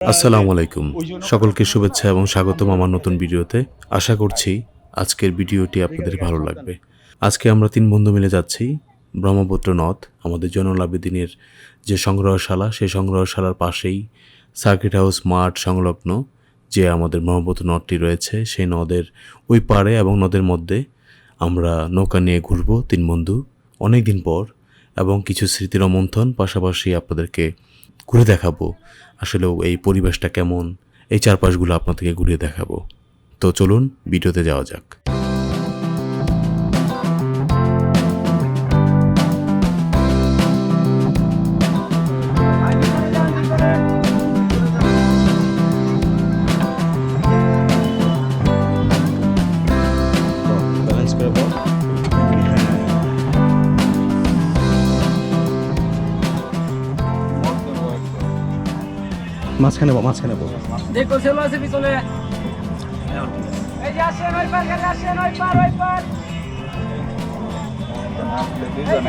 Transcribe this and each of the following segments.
আসসালামু আলাইকুম। সকলকে শুভেচ্ছা এবং স্বাগতম আমার নতুন ভিডিওতে। আশা করছি আজকের ভিডিওটি আপনাদের ভালো লাগবে। আজকে আমরা তিন বন্ধু মিলে যাচ্ছি ব্রহ্মপুত্র নদ, আমাদের জয়নুল আবেদিনের যে সংগ্রহশালা, সেই সংগ্রহশালার পাশেই সার্কিট হাউস মাঠ সংলগ্ন যে আমাদের ব্রহ্মপুত্র নদটি রয়েছে, সেই নদের ওই পাড়ে এবং নদের মধ্যে আমরা নৌকা নিয়ে ঘুরবো তিন বন্ধু অনেক দিন পর এবং কিছু স্মৃতির অমন্থন পাশাপাশি আপনাদেরকে ঘুরে দেখাবো। আসলেও এই পরিবেশটা কেমন? এই চারপাশগুলো আপনাদেরকে ঘুরিয়ে দেখাবো। তো চলুন, ভিডিওতে যাওয়া যাক। মাঝখানে বল মাঝখানে বল দেখো ছেলে আছে পিছনে। এই যে আসেন ওই পার গেলে আসেন ওই পার ওই পার। এই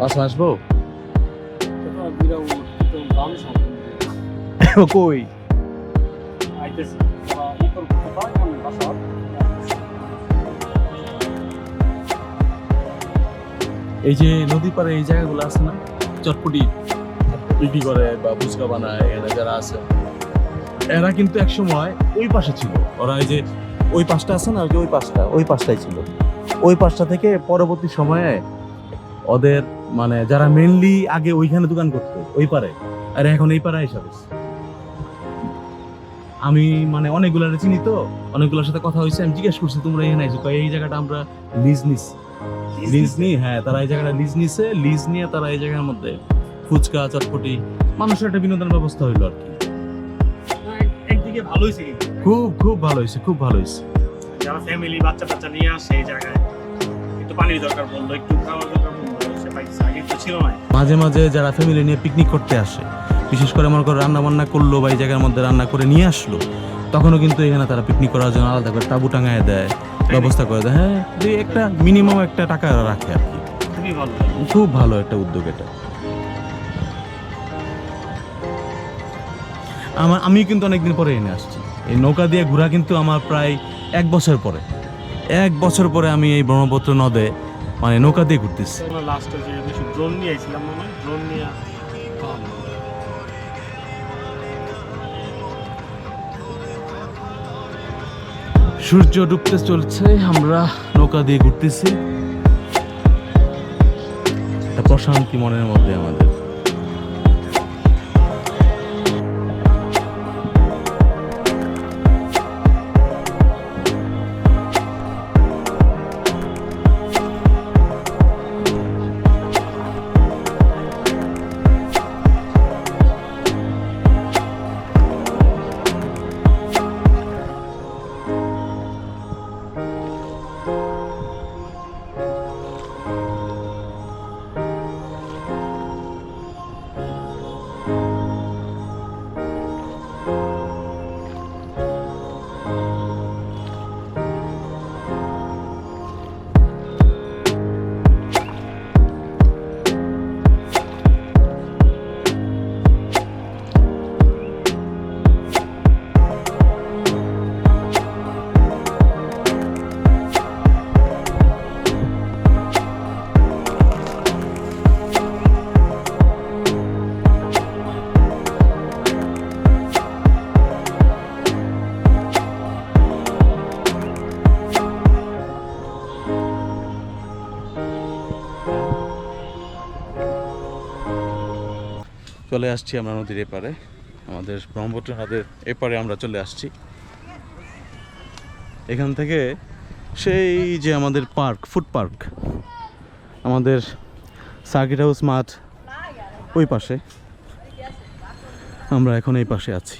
পাঁচ আসব কই? বাসা। এই যে নদী পাড়ে এই জায়গাগুলো আছে না, চটপটি বিক্রি করে বা ফুচকা বানায় এখানে যারা আছে, এরা কিন্তু এক সময় ওই পাশে ছিল। ওরা এই যে ওই পাশটা আছে না ওই পাশটা, ওই পাশটাই ছিল। ওই পাশটা থেকে পরবর্তী সময়ে ওদের মানে যারা মেনলি আগে ওইখানে দোকান করতো ওই পারে আর এখন এই পাড়ায় এসে আমি মানে অনেকগুলার চিনি তো অনেকগুলোর সাথে কথা হয়েছে আমি জিজ্ঞেস করছি তোমরা এখানে কয়, এই জায়গাটা আমরা লিজ নিছি? লিজ নি হ্যাঁ তারা এই জায়গাটা লিজ নিছে লিজ নিয়ে তারা এই জায়গার মধ্যে ফুচকা চটপটি মানুষের একটা বিনোদন ব্যবস্থা হইল আর কি। একদিকে ভালো হয়েছে খুব খুব ভালো হয়েছে খুব ভালো হয়েছে। যারা ফ্যামিলি বাচ্চা টাচ্চা নিয়ে আসে এই জায়গায় একটু পানির দরকার বলল একটু খাওয়ার দরকার মাঝে মাঝে যারা ফ্যামিলি নিয়ে পিকনিক করতে আসে, বিশেষ করে মনে করো রান্না বান্না করল বা এই জায়গার মধ্যে রান্না করে নিয়ে আসলো, তখনও কিন্তু এখানে তারা পিকনিক করার জন্য আলাদা করে তাবু টাঙায় দেয়, ব্যবস্থা করে দেয়। হ্যাঁ দুই একটা মিনিমাম একটা টাকা রাখে আর কি। খুব ভালো একটা উদ্যোগ এটা। আমার আমি কিন্তু অনেকদিন পরে এনে আসছি। এই নৌকা দিয়ে ঘোরা কিন্তু আমার প্রায় এক বছর পরে। এক বছর পরে আমি এই ব্রহ্মপুত্র নদে মানে নৌকা দিয়ে ঘুরতেছি। আমরা লাস্টে যে ড্রোন নিয়ে আইছিলাম মনে ড্রোন নিয়ে সূর্য ডুবতে চলছে আমরা নৌকা দিয়ে ঘুরতেছি। একটা প্রশান্তি মনের মধ্যে আমাদের। চলে আসছি আমরা নদীর এপারে। আমাদের ব্রহ্মপুত্র নদের এপারে আমরা চলে আসছি। এখান থেকে সেই যে আমাদের পার্ক, ফুড পার্ক, আমাদের সার্কিট হাউস মাঠ ওই পাশে। আমরা এখন এই পাশে আছি।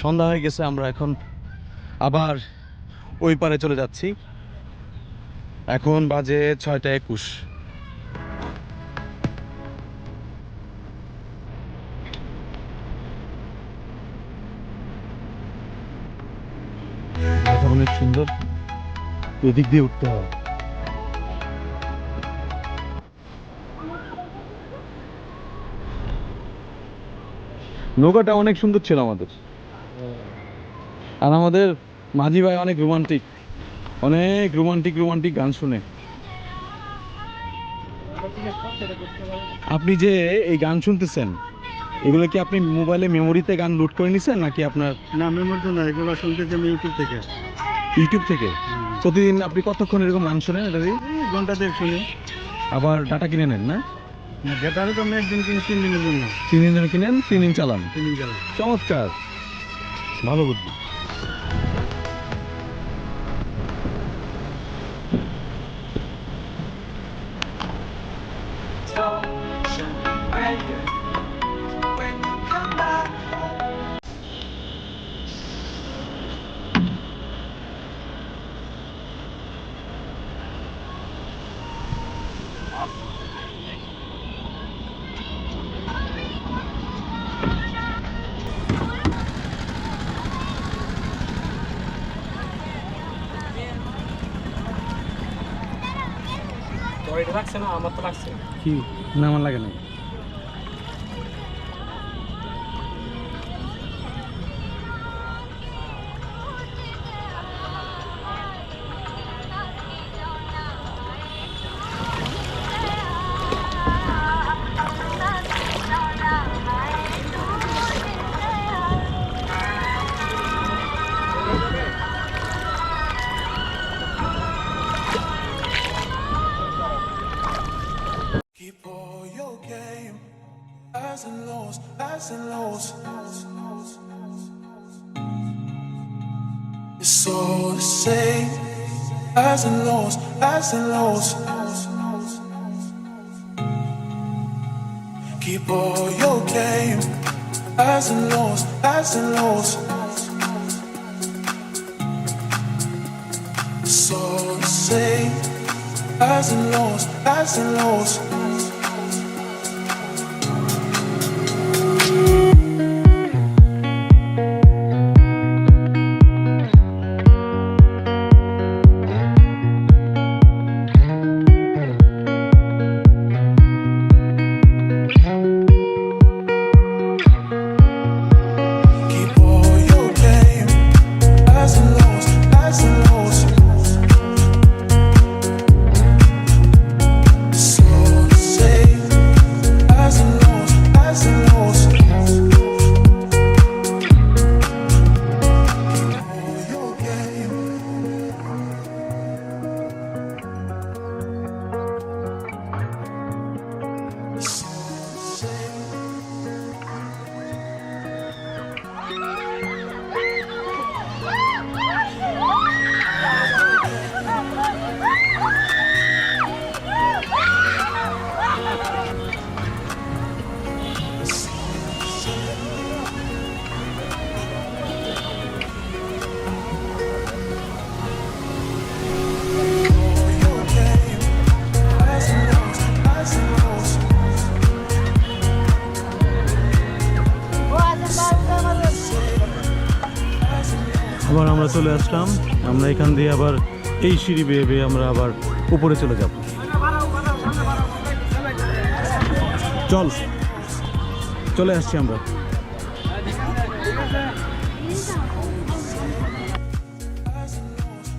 সন্ধ্যা হয়ে গেছে আমরা এখন আবার ওই পারে চলে যাচ্ছি। এখন বাজে ছয়টা একুশ। এদিক দিয়ে উঠতে হবে নৌকাটা অনেক সুন্দর ছিল আমাদের। আর আমাদের মাঝি ভাই অনেক রোমান্টিক অনেক রোমান্টিক রোমান্টিক গান শুনে। আপনি যে এই গান শুনতেছেন এগুলো কি আপনি মোবাইলে মেমোরিতে গান লোড করে নিছেন নাকি আপনার না মেমোর তো না এগুলো শুনতেছি আমি ইউটিউব থেকে। ইউটিউব থেকে? প্রতিদিন আপনি কতক্ষণ এরকম গান শোনেন? এটা দিয়ে ঘণ্টা দেড় শুনি। আবার ডাটা কিনে নেন না? যেটা তো আমি একদিন কিনি তিন দিনের জন্য। তিন দিন ধরে কিনেন তিন দিন চালান। তিন দিন গেলাম চমৎকার। ভালো বুদ্ধি। তোর লাগছে না আমার তো লাগছে। কি? না আমার লাগে না highs and lows, highs and lows. It's all the same, highs and lows, highs and lows. Keep all your game, highs and lows, highs and lows. It's all the same, highs and lows, highs and lows. আবার আমরা চলে আসলাম। আমরা এখান দিয়ে আবার এই সিঁড়ি বেয়ে বেয়ে আমরা আবার উপরে চলে যাব। চল, চলে আসছি আমরা।